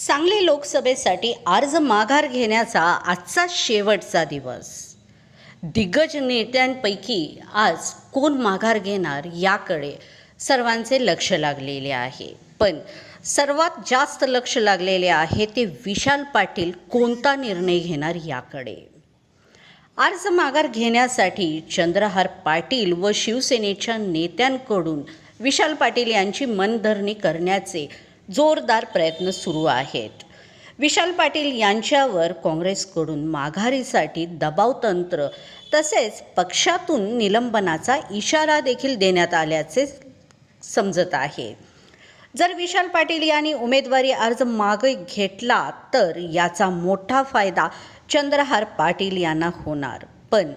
सांगली लोकसभेसाठी अर्ज माघार घेण्याचा आजचा शेवटचा दिवस. दिग्गज नेत्यांपैकी आज कोण माघार घेणार याकडे सर्वांचे लक्ष लागलेले आहे. पण सर्वात जास्त लक्ष लागलेले आहे ते विशाल पाटील कोणता निर्णय घेणार याकडे? अर्ज माघार घेण्यासाठी चंद्रहार पाटील व शिवसेनेच्या नेत्यांकडून विशाल पाटील यांची मनधरणी करण्याचे जोरदार प्रयत्न सुरू आहेत. विशाल पाटील यांच्यावर काँग्रेसकडून माघारीसाठी दबाव तंत्र तसेच पक्षातून निलंबनाचा इशारा देखील देण्यात आल्याचे समजत आहे. जर विशाल पाटील यांनी उमेदवारी अर्ज मागे घेतला तर याचा मोठा फायदा चंद्रहार पाटील यांना होणार. पण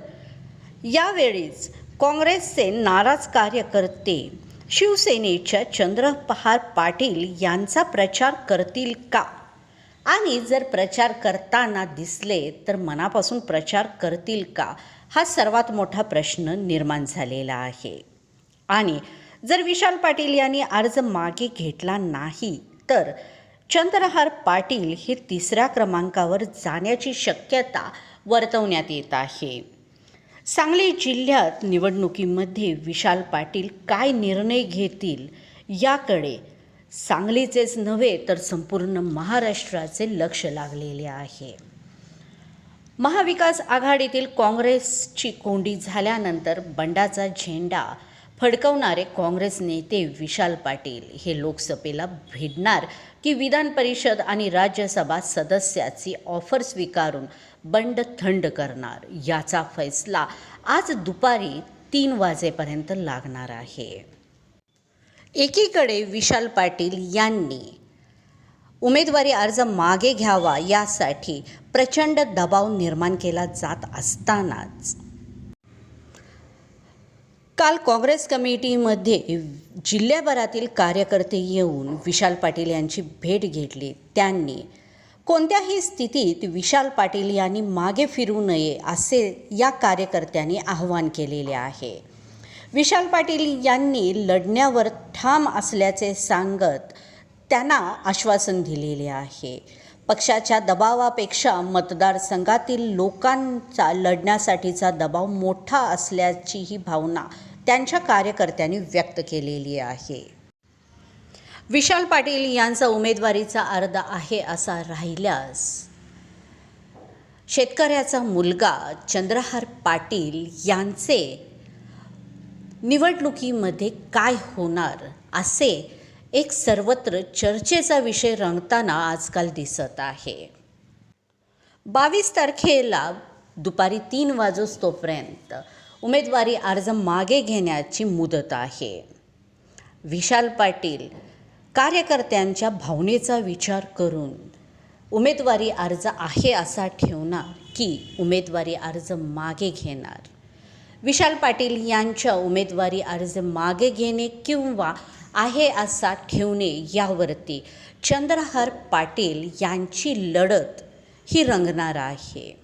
यावेळीच काँग्रेसचे नाराज कार्यकर्ते शिवसेनेच्या चंद्रपहार पाटील यांचा प्रचार करतील का? आणि जर प्रचार करताना दिसले तर मनापासून प्रचार करतील का? हा सर्वात मोठा प्रश्न निर्माण झालेला आहे. आणि जर विशाल पाटील यांनी अर्ज मागे घेतला नाही तर चंद्रहार पाटील हे तिसऱ्या क्रमांकावर जाण्याची शक्यता वर्तवण्यात येत आहे. सांगली जिल्ह्यात निवडणुकीमध्ये विशाल पाटील काय निर्णय घेतील याकडे सांगलीचेच नव्हे तर संपूर्ण महाराष्ट्राचे लक्ष लागलेले आहे. महाविकास आघाडीतील काँग्रेसची कोंडी झाल्यानंतर बंडाचा झेंडा फडकवणारे काँग्रेस नेते विशाल पाटील हे लोकसभेला भिडणार की विधान परिषद आणि राज्यसभा सदस्याची ऑफर स्वीकारून बंड थंड करणार याचा फैसला आज दुपारी तीन वाजेपर्यंत लागणार आहे. एकीकडे विशाल पाटील यांनी उमेदवारी अर्ज मागे घ्यावा यासाठी प्रचंड दबाव निर्माण केला जात असतानाच काल काँग्रेस कमिटीमध्ये जिल्ह्याभरातील कार्यकर्ते येऊन विशाल पाटील यांची भेट घेतली. त्यांनी कोणत्याही स्थितीत विशाल पाटील यांनी मागे फिरू नये असे या कार्यकर्त्यांनी आवाहन केलेले आहे. विशाल पाटील यांनी लढण्यावर ठाम असल्याचे सांगत त्यांना आश्वासन दिलेले आहे. पक्षाच्या दबावापेक्षा मतदारसंघातील लोकांचा लढण्यासाठीचा दबाव मोठा असल्याची ही भावना त्यांच्या कार्यकर्त्यांनी व्यक्त केलेली आहे. विशाल पाटील यांचा उमेदवारीचा अर्ज आहे असा राहिल्यास शेतकऱ्याचा मुलगा चंद्रहार पाटील यांचे निवडणुकीमध्ये काय होणार असे एक सर्वत्र चर्चेचा विषय रंगताना आजकाल दिसत आहे. बावीस तारखेला दुपारी तीन वाजोस्तोपर्यंत उमेदवारी अर्ज मागे घेण्याची मुदत आहे. विशाल पाटील कार्यकर्त्यांच्या भावनेचा विचार करून उमेदवारी अर्ज आहे असा ठेवणार की उमेदवारी अर्ज मागे घेणार? विशाल पाटील यांच्या उमेदवारी अर्ज मागे घेणे किंवा आहे असा ठेवणे यावरती चंद्रहार पाटील यांची लढत ही रंगणार आहे.